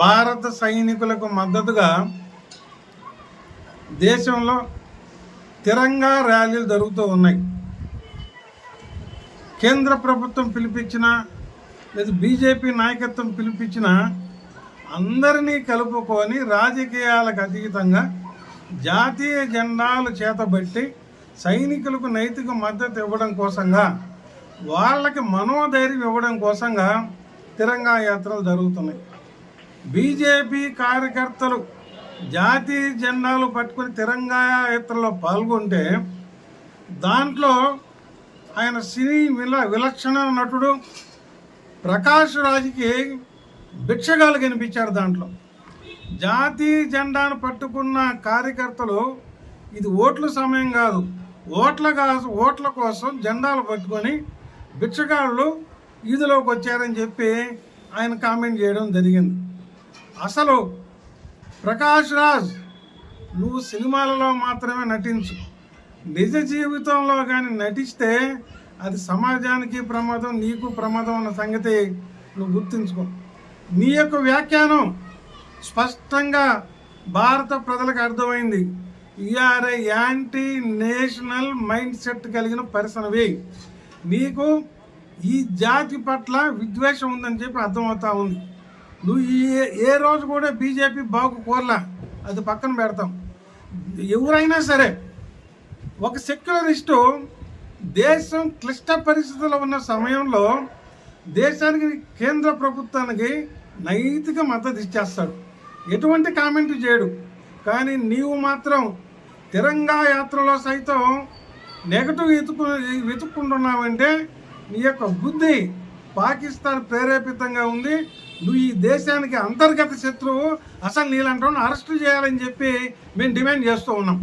భారత సైనికులకు మద్దతుగా దేశంలో తిరంగా ర్యాలీలు జరుగుతూ ఉన్నాయి. కేంద్ర ప్రభుత్వం పిలిపించిన లేదా బీజేపీ నాయకత్వం పిలిపించిన అందరినీ కలుపుకొని రాజకీయాలకు అతీతంగా జాతీయ జెండాలు చేతబట్టి సైనికులకు నైతిక మద్దతు ఇవ్వడం కోసంగా వాళ్ళకి మనోధైర్యం ఇవ్వడం కోసంగా తిరంగా యాత్రలు జరుగుతున్నాయి. బీజేపీ కార్యకర్తలు జాతీయ జెండాలు పట్టుకుని తిరంగా యాత్రలో పాల్గొంటే దాంట్లో ఆయన సినీ విల విలక్షణ నటుడు ప్రకాష్ రాజుకి భిక్షగాలు కనిపించారు దాంట్లో. జాతీయ జెండాను పట్టుకున్న కార్యకర్తలు ఇది ఓట్ల సమయం కాదు ఓట్ల కాసు ఓట్ల కోసం జెండాలు పట్టుకొని భిక్షగాళ్ళు ఈదులోకి వచ్చారని చెప్పి ఆయన కామెంట్ చేయడం జరిగింది. అసలు ప్రకాష్ రాజ్ నువ్వు సినిమాలలో మాత్రమే నటించు. నిజ జీవితంలో కానీ నటిస్తే అది సమాజానికి ప్రమాదం నీకు ప్రమాదం అన్న సంగతి నువ్వు గుర్తుంచుకో. నీ యొక్క వ్యాఖ్యానం స్పష్టంగా భారత ప్రజలకు అర్థమైంది. ఈఆర్ యాంటీ నేషనల్ మైండ్ సెట్ కలిగిన పర్సన్వి నీకు ఈ జాతి పట్ల విద్వేషం ఉందని చెప్పి అర్థమవుతా ఉంది. నువ్వు ఈ ఏ రోజు కూడా బీజేపీ బాగు కోరలా? అది పక్కన పెడతాం. ఎవరైనా సరే ఒక సెక్యులరిస్టు దేశం క్లిష్ట పరిస్థితుల్లో ఉన్న సమయంలో దేశానికి కేంద్ర ప్రభుత్వానికి నైతిక మద్దతు ఇచ్చేస్తాడు. ఎటువంటి కామెంట్ చేయడు. కానీ నీవు మాత్రం తిరంగా యాత్రలో సైతం నెగటివ్ వెతుకు వెతుక్కుంటున్నావంటే నీ యొక్క బుద్ధి పాకిస్తాన్ ప్రేరేపితంగా ఉంది. నువ్వు ఈ దేశానికి అంతర్గత శత్రువు అసలు నీళ్ళంటావు అరెస్ట్ చేయాలని చెప్పి మేము డిమాండ్ చేస్తూ ఉన్నాం.